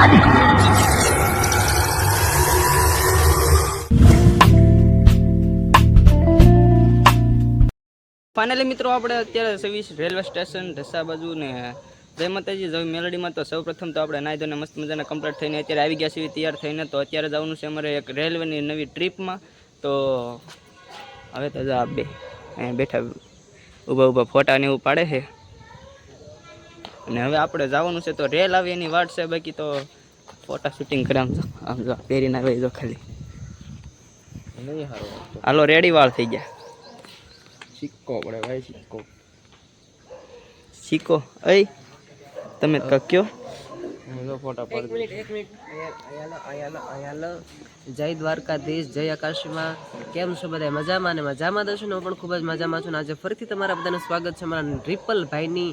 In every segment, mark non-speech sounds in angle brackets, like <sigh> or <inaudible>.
Finally મિત્રો, આપણે અત્યારે સવીસ રેલવે સ્ટેશન ઢસા બાજુ ને જય માતાજી મેલડીમાં તો સૌ પ્રથમ તો આપણે નાહી ધોને મસ્ત મજાના કમ્પ્લીટ થઈને અત્યારે આવી ગયા છીએ, તૈયાર થઈને. તો અત્યારે જવાનું છે અમારે એક રેલવેની નવી ટ્રીપમાં. તો હવે તો જા બે. અહીંયા બેઠા ઊભા ઊભા ફોટા ને એવું પાડે છે. અને હવે આપણે જવાનું છે તો રેલ આવી એની વાટ છે બાકી તો ફોટા શૂટિંગ કરે આમ જો આમ જો પહેરીને આવે જો ખાલી. હાલો રેડી વાળ થઈ ગયા. સિક્કો પડે ભાઈ સિક્કો. સિક્કો? અય તમે કક્યો જય દ્વારકાધીશ જય આકાશમાં. કેમ છો બધા? મજામાં ને મજામાં છું ને? હું પણ ખૂબ જ મજામાં છું ને આજે ફરીથી તમારા બધાનું સ્વાગત છે. મારા ટ્રિપલ ભાઈની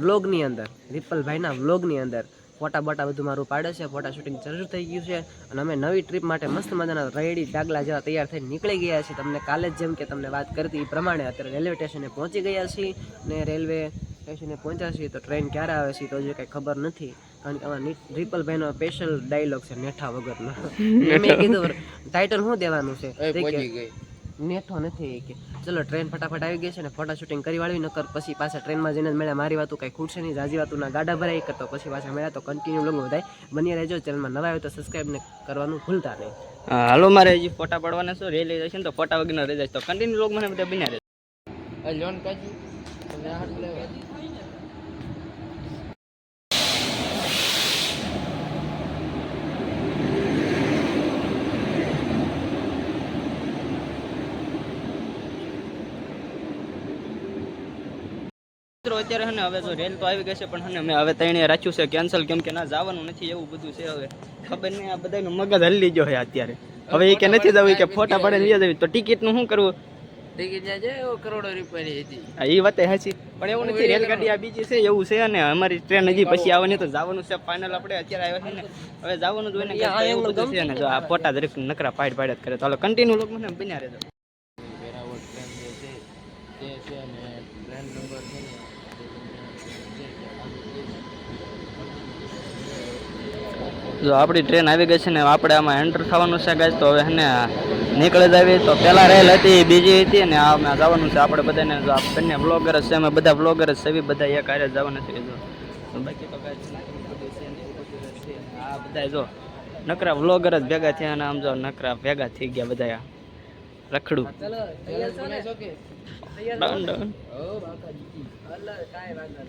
વ્લોગની અંદર રિપલ ભાઈના વ્લોગની અંદર ફોટા બોટા બધું મારું પાડે છે ફોટા શૂટિંગ શરૂ થઈ ગયું છે અને અમે નવી ટ્રીપ માટે મસ્ત મજાના રેડી ડાગલા જેવા તૈયાર થઈને નીકળી ગયા છીએ. તમને કાલે જ જેમ કે તમને વાત કરતી એ પ્રમાણે અત્યારે રેલવે સ્ટેશને પહોંચી ગયા છીએ ને રેલવે સ્ટેશને પહોંચ્યા છીએ તો ટ્રેન ક્યારે આવે છે તો જે કંઈ ખબર નથી. કારણ કે અમારા રિપલભાઈનો સ્પેશિયલ ડાયલોગ છે નેઠા વગરનો. <laughs> મેં કીધું ટાઇટલ શું દેવાનું છે? નેઠો નથી કે ચલો ટ્રેન ફટાફટ આવી ગઈ છે ને ફોટા શૂટિંગ કરી વાળવી નકર પછી પાછા ટ્રેનમાં જઈને મેળા મળ્યા મારી વાતું કઈ ખૂટશે નહીં જાજી વાતુના ગાડા ભરાઈ કરતો પછી પાછા મળ્યા તો કન્ટિન્યુ લોગ બધાય બની રહેજો ચેનલમાં નવા આવ્યો તો સબસ્ક્રાઈબ ને કરવાનું ભૂલતા નહીં. હાલો મારે હજી ફોટા પાડવાના શું રેલી જશે ને તો ફોટા વગર રહી જાય તો કન્ટિન્યુ લોગ મને બધા બન્યા રહે લોન કાજી મિત્રો અત્યારે હને હવે જો રેલ તો આવી ગઈ છે પણ હને મેં હવે તઈને રાખ્યું છે કેન્સલ કેમ કે ના જવાનું નથી એવું બધું છે હવે. ખબર નહીં આ બધાનો મગજ હલ્લી ગયો છે અત્યારે. હવે એ કે નથી જવું કે ફોટા પડે લઈ જવી. તો ટિકિટનું શું કરવું? ટિકિટ જાય કરોડો રૂપિયાની હતી. હા, એ વાતે હાચી. પણ એવું નથી રેલગાડી આ બીજી છે એવું છે અને અમારી ટ્રેન હજી પછી આવવાની તો જવાનું છે ફાઇનલ આપણે અત્યારે આવ્યા છે ને. હવે જવાનું જ હોય ને કાંઈક તો એવું બધું છે ને જો આ ફોટા દરેક નકરા પાડ પાડ કરે. તો હાલો કન્ટિન્યુ લોકો મને બન્યા રહેજો વેરાવળ ટ્રેન જે છે તે છે અને ટ્રેન નંબર છે ને જો આપણી ટ્રેન આવી ગઈ છે ને આપણે આમાં એન્ટર થવાનું છે ગાય તો હવે એને નીકળે જ તો પહેલાં રેલ હતી, બીજી હતી ને આમાં જવાનું છે આપણે બધાને. જો બંને બ્લોગર છે, અમે બધા બ્લોગર છે બધા એક હારે જવાના છે. જો બાકી તો છે. આ બધા જો નકરા બ્લોગર જ ભેગા થયા અને આમ જો નકરા ભેગા થઈ ગયા બધા રખડું.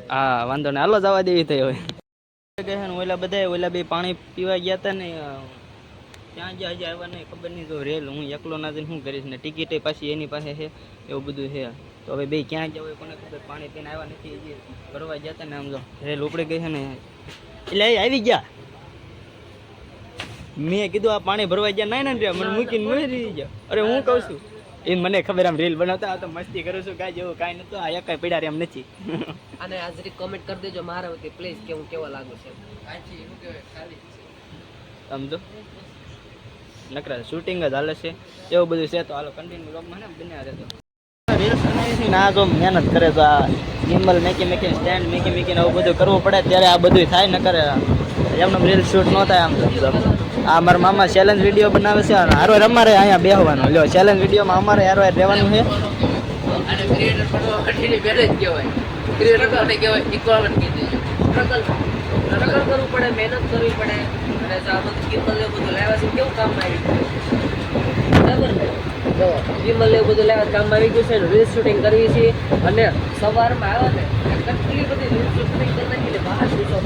હા, વાંધો ને હાલો જવા દેવી થઈ હવે. ગયા ને, ઓલા બધા ઓલા બે પાણી પીવા ગયા હતા ને ત્યાં જ હજી આવ્યા નહીં ખબર નહીં તો રેલ, હું એકલો ના જઈને શું કરીશ ને, ટિકિટ પાછી એની પાસે છે, એવું બધું છે. તો હવે બે ક્યાં હોય કોને ખબર, પાણી પીને આવ્યા નથી હજી ભરવા ગયા હતા ને, આમ જો, રેલ ઉપડી ગઈ છે ને. એટલે આવી ગયા. મેં કીધું આ પાણી ભરવા ગયા, ના, ને મને મૂકીને મરી ગયા. અરે હું કહું છું એ મને ખબર આમ રીલ બનાવતા આ તો મસ્તી કરું છું કાંઈ જેવું કાંઈ નતું આ એક પડ્યા એમ નથી. અને આ જરીક કોમેન્ટ કરી દેજો મારા વતી પ્લીઝ કે હું કેવો લાગુ છે. સમજો? નકરા શૂટિંગ જ હાલે છે. એવું બધું છે તો હાલો કન્ટિન્યુ લોગમાં ને બને રીલ્સ બનાવી છે ને આ જો મહેનત કરે તો આ ગિમ્બલ મેકી મેકી સ્ટેન્ડ મેકી મેકીને આવું બધું કરવું પડે ત્યારે આ બધું થાય ન કરે એમને રીલ શૂટ ન થાય આમ. સમજો આ મારા મામા ચેલેન્જ વીડિયો બનાવે છે અને હારો અમારે અહીંયા બેહવાનું. લ્યો ચેલેન્જ વિડીયોમાં અમારે હારો રહેવાનું છે. ને એવું બધું લાવ્યા કામ આવી ગયું છે રીલ શૂટિંગ કરવી છે. અને સવારમાં આવે ને બધી રીલ શૂટિંગ કરી બહાર સ્ટેશન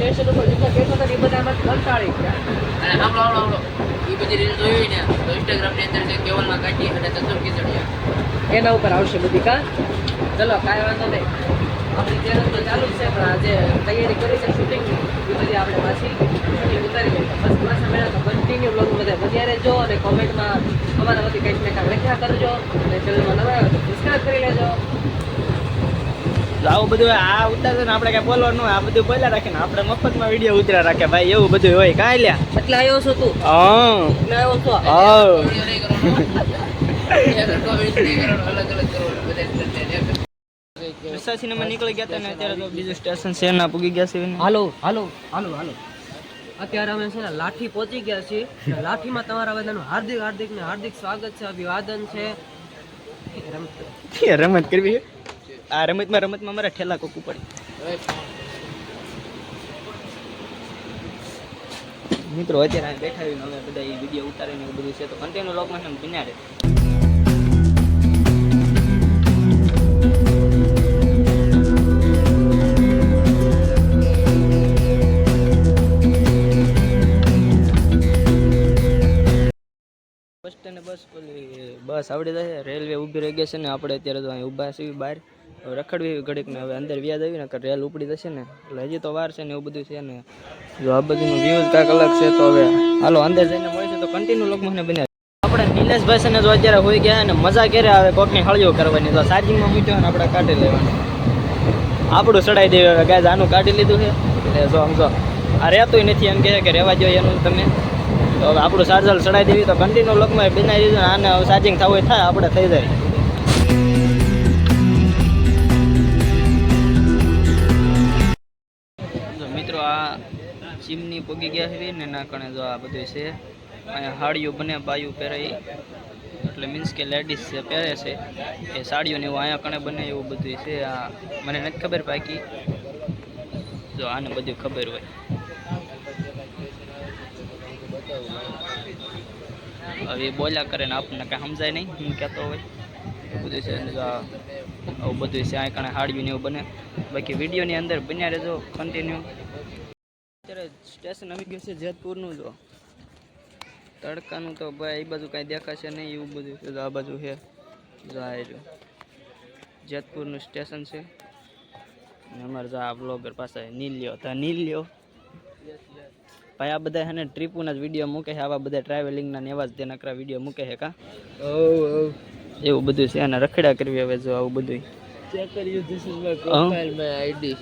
બેઠા હતા એ બધા એમાં કંટાળી ગયા અને સાંભળો એ બધી રીલ જોઈ તો ઇન્સ્ટાગ્રામની અંદર જે કેવલમાં કાઢી અને ખીચડિયા એના ઉપર આવશે બધી કા ચલો, કાંઈ વાંધો નહીં. આપણી ચેનલ તો ચાલુ જ છે, પણ આજે તૈયારી કરી છે શૂટિંગ એ બધી આપણે પાછી શૂટિંગ ઉતારી લઈએ. બસ મળ્યા તો કન્ટિન્યુ બ્લોગ બધા બન્યા રહેજો અને કોમેન્ટમાં અમારા વતી કંઈક ને કાંઈક લખ્યા કરજો. અને ચેનલમાં નવા સબસ્ક્રાઈબ કરી લેજો. આવું બધું આ ઉતારશે ને આપણે કઈ બોલવાનું આ બધું બોલ્યા રાખે ને આપણે મફતમાં વીડિયો ઉતરા રાખે ભાઈ એવું બધું હોય કાંઈ લ્યા. એટલે આવ્યો છો તું. હા. એટલે આવ્યો છો. હા. <laughs> નીકળી ગયા હતા ને અત્યારે તો બીજું સ્ટેશન છે ના પૂગી ગયા છે. હાલો હાલો હાલો હાલો. અત્યારે અમે છે ને લાઠી પહોંચી ગયા છીએ. લાઠીમાં તમારા બધાનું હાર્દિક હાર્દિક ને હાર્દિક સ્વાગત છે અભિવાદન છે. રમત <laughs> રમત કરવી છે? આ રમતમાં રમતમાં મારા ઠેલા કોકું પડી. મિત્રો, અત્યારે બેઠા હોય અમે બધા એ વીડિયો ઉતારીને એવું બધું છે, તો કન્ટેન્યુ લોકમાં છે બન્યા રહે બસ સ્ટેન્ડ બસ, આવડી જશે રેલવે ઊભી રહી ગઈ છે ને, આપણે અત્યારે તો અહીં ઊભા છીએ બહાર. રખડવી ઘડીક ને હવે અંદર વ્યાજ આવી ને રેલ ઉપડી જશે ને, એટલે હજી તો વાર છે ને એવું બધું છે ને. જો આ બધું વ્યૂઝ કાંઈક અલગ છે તો હવે હાલો, અંદર જઈને મળશે તો કન્ટિન્યુ લોક મને બને આપણે નિલેશભાઈ છે ને જો અત્યારે હોઈ ગયા ને, મજા ક્યારે આવે કોકની હળીઓ કરવાની? તો ચાર્જિંગમાં મૂક્યો ને આપણે કાઢી લેવાનું. આપણું ચડાઈ દેવું હવે, ગાય આનું કાઢી લીધું છે. એટલે જો આમ જો, આ રહેતું નથી એમ કહે કે રહેવા જોઈએ એનું તમે. તો હવે આપણું ચાર્જર ચડાવી દેવી તો કન્ટિન્યુ લોકમાં બનાવી દીધું ને, આને ચાર્જિંગ થવું હોય થાય, આપણે થઈ જાય. ચીમની પોગી ગયા છે ને ના કણે જો આ બધું છે. અહીંયા હાડીઓ બને, બાયું પહેરે એટલે મીન્સ કે લેડીઝ છે પહેરે છે, એ સાડીઓ ને એવું અહીંયા કણે બને એવું બધું છે. આ મને નથી ખબર બાકી. જો આને બધું ખબર હોય. હવે એ બોલ્યા કરે ને આપણને કાંઈ સમજાય નહીં, હું કહેતો હોય. બધું છે આવું બધું છે, આ કણે હાડીયું ને એવું બને. બાકી વિડીયોની અંદર બન્યા રહેજો કન્ટિન્યુ અત્યારે સ્ટેશન આવી ગયું છે જેતપુરનું જો. તડકાનું તો ભાઈ એ બાજુ કાંઈ દેખાશે નહીં એવું બધું. છે આ બાજુ છે. જો આ જેતપુરનું સ્ટેશન છે. અમારે જો આ બ્લોગર પાસે નીલ્યો તો નીલ્યો? ભાઈ આ બધા એને ટ્રીપોના જ વીડિયો મૂકે છે. આવા બધા ટ્રાવેલિંગના ને એવા જ તે નકરા વીડિયો મૂકે છે કા? એવું બધું છે અને રખડા કરવી હવે જો આવું બધું ચેક કર્યું this is my profile, my ID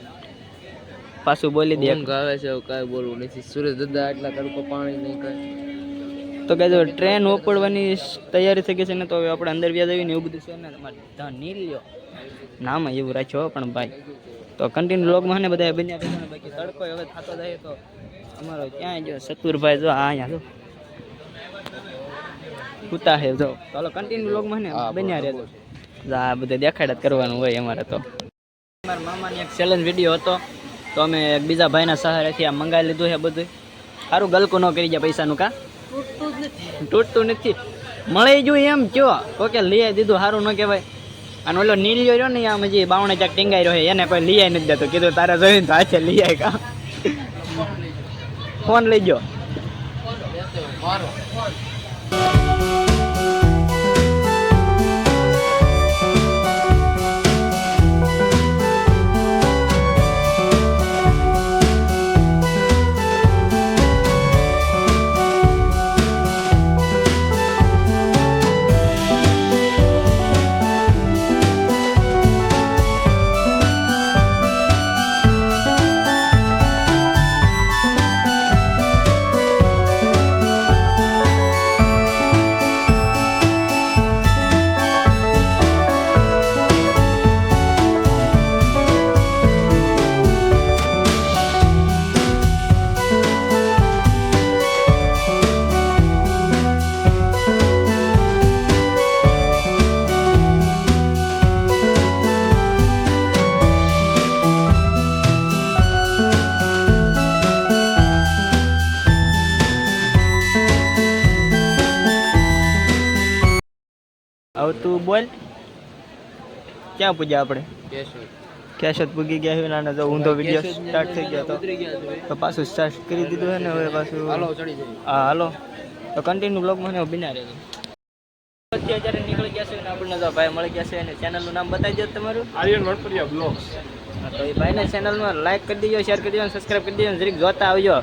પાછું બોલી દે ઊંઘ આવે છે કાંઈ બોલવું નથી. સુરેશ દાદા આટલા તડકો પાણી નહીં કાંઈ તો કે જો ટ્રેન ઉપડવાની તૈયારી થઈ ગઈ છે ને તો હવે આપણે અંદર વ્યાજ આવીને એવું બધું છે ને તમારે ધન નહીં લ્યો. નામાં એવું રાખ્યો પણ ભાઈ. તો કન્ટિન્યુ લોગમાં ને બધા બન્યા રહેજો બાકી તડકો હવે થતો જાય તો અમારો ક્યાં જો સતુરભાઈ જો આ અહીંયા જો. કૂતા હે જો. ચાલો કન્ટિન્યુ લોગમાં ને બન્યા રહેજો. આ બધે દેખાડ કરવાનું હોય અમારે તો. મારા મામાની એક ચેલેન્જ વીડિયો હતો. તો અમે બીજા ભાઈના સહારેથી આ મંગાવી લીધું છે બધું સારું ગલકું ન કરી જાય પૈસાનું કા? તૂટતું નથી. મળી ગયું એમ કયો ઓકે લઈ દીધું સારું ન કહેવાય. અને ઓલો નીલ્યો રહ્યો ને આમ હજી બાવણે ચાક ટીંગાઈ રહ્યો એને કોઈ લઈ આવી નથી દેતો. કીધું તારે જોઈને તો હાથે લઈ આવી કા. <laughs> ફોન લઈ ગયો. હવે તું બોલ. ક્યાં પૂજ્યા આપણે? કેશવ કેશોદ પૂગી ગયા છે નાના તો ઊંધો વીડિયો સ્ટાર્ટ થઈ ગયો તો. તો પાછું સ્ટાર્ટ કરી દીધું છે ને હવે પાછું હાલો ચડી જાય હા હાલો. તો કન્ટિન્યુ બ્લોગમાં મને બિના રહે અત્યારે નીકળી ગયા છે ને આપણને તો ભાઈ મળી ગયા છે અને ચેનલનું નામ બતાવી દો તમારું. આર્યન વડપરિયા બ્લોગ્સ તો એ ભાઈને ચેનલમાં લાઈક કરી દેજો શેર કરી દેજો સબસ્ક્રાઈબ કરી દેજો જરીક જોતા આવજો.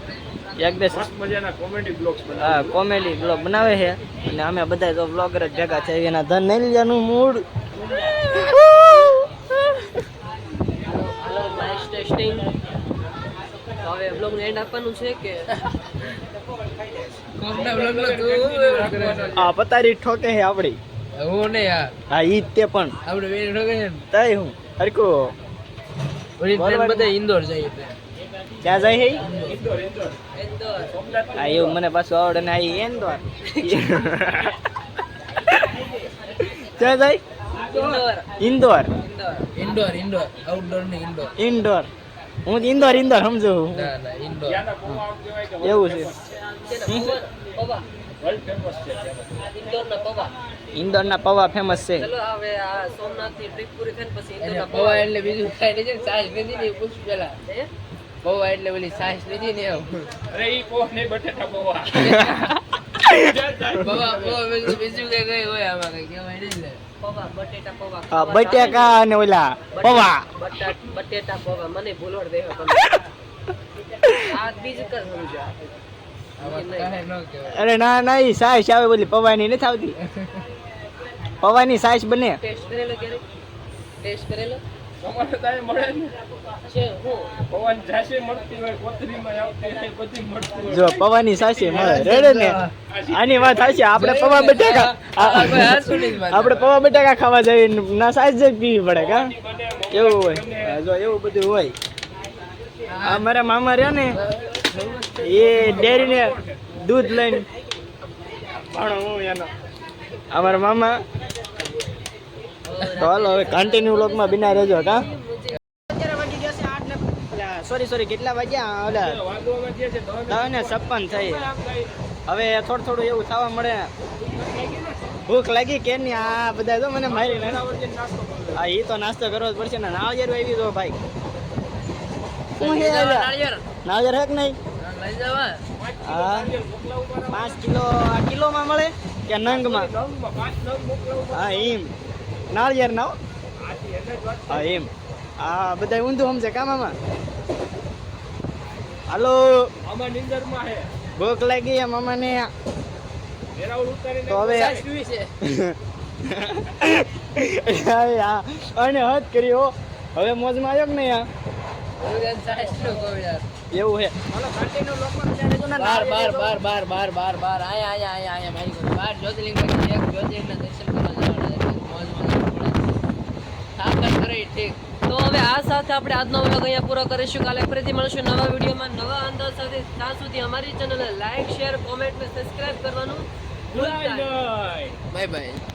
એક મજાના કોમેડી બ્લોગ્સ હા કોમેડી બ્લોગ બનાવે છે. અને અમે બધા તો બ્લોગર જ ભેગા છે એના ધન નહીં લેવાનું મૂડ. ટેસ્ટિંગ હવે બ્લોગને એન્ડ આપવાનું છે કે આ પતારી ઠોકે છે આપડી. હું ને યાર. હા ઈ તે પણ. આપણે ઠોકે છે ને? હું. હરકું. બધા ઇન્દોર જાય એટલે ક્યાં જાય હે? ઈ? ઇન્દોર. ઇન્દોર ઇન્દોર સોમનાથ હા એવું મને પાછું આવડે ને આ ઈ એન તો <laughs> ક્યાં જાય? Indore. Indore. Indore. Indoor indoor outdoor ને ઇન્ડોર ઇન્ડોર હું ઇન્દોર ઇન્દોર સમજુ. ના ના એવું છે. ઇન્દોર ના પવા ફેમસ છે ત્યાંના. ઇન્દોરના પૌવા ફેમસ છે. ચલો હવે આ સોમનાથની ટ્રીપ પૂરી થાય પછી પૌવા એટલે બીજું કાંઈ નહીં છે ને ને પૂછ પેલા હે? પૌવા એટલે ઓલી સાસ લીધી ને એવું અરે ઈ પૌવા નહીં બટેટા <laughs> પૌવા. પૌવા પૌવા બીજું બીજું કઈ કઈ હોય આમાં કઈ કહેવાય નહીં ને. બટેટા પૌવા. બટેકા અને ઓલા પૌવા. બટેટા પૌવા. મને ભૂલોડ દેવો અરે ના ના ઈ સાઈસ આવે બોલી પૌવાની નથી આવતી. <laughs> પૌવાની સાઈસ બને. ટેસ્ટ કરેલો ક્યારે? ટેસ્ટ કરેલો? તમારે તો મળે ને પવન જાશે મળતી હોય કોથળીમાં આવતી બધી મળતી જો પૌવાની સાસી મળે. રેડે ને? આની વાત હશે આપણે પૌવા બટાકા. આપણે પૌવા બટાકા ખાવા જઈએ ના સાસ જ પીવી પડે કા? એવું હોય. જો એવું બધું હોય. આ મારા મામા રહ્યા ને એ ડેરીને દૂધ લઈને પણ હું એનો અમારા મામા તો હાલો હવે કન્ટિન્યુ વ્લોગમાં બિના રહેજો કા અત્યારે વાગી ગયા છે આઠ સોરી સોરી કેટલા વાગ્યા? ઓલા ને છપ્પન થઈ. હવે થોડું થોડું એવું થવા મળે. ભૂખ લાગી કે નહીં? આ બધા તો મને મારી હા એ તો નાસ્તો કરવો જ પડશે ને. નાળિયેર આવી તો ભાઈ. નાળિયેર. નાળિયેર? હે કે નહીં? હા, લઈ જવા હા. પાંચ કિલો આ કિલોમાં મળે કે નંગમાં? હા એમ નાળિયેર ના હો. હા એમ. હા બધા ઊંધું સમજે કામામાં હાલો. આમાં નિંદરમાં હે. ભૂખ લાગી એમ મામાને તો હવે હા. અને હદ કરી હો. હવે મોજમાં આવ્યો કે નહીં હું? એવું ને બાર બાર બાર બાર બાર બાર બાર. આયા આયા આયા બાર જ્યોતિર્લિંગ એક જ્યોતિર્લિંગના દર્શન કરવા જવાના છે. મોજ મોજ ઠીક. તો હવે આ સાથે આપણે આજનો વ્લોગ અહીંયા પૂરો કરીશું. કાલે ફરીથી મળશું નવા વિડીયોમાં નવા અંદાજ સાથે. ત્યાં સુધી અમારી ચેનલને લાઈક શેર કોમેન્ટ ને સબસ્ક્રાઈબ કરવાનું ભૂલતા નહીં. નહીં બાય બાય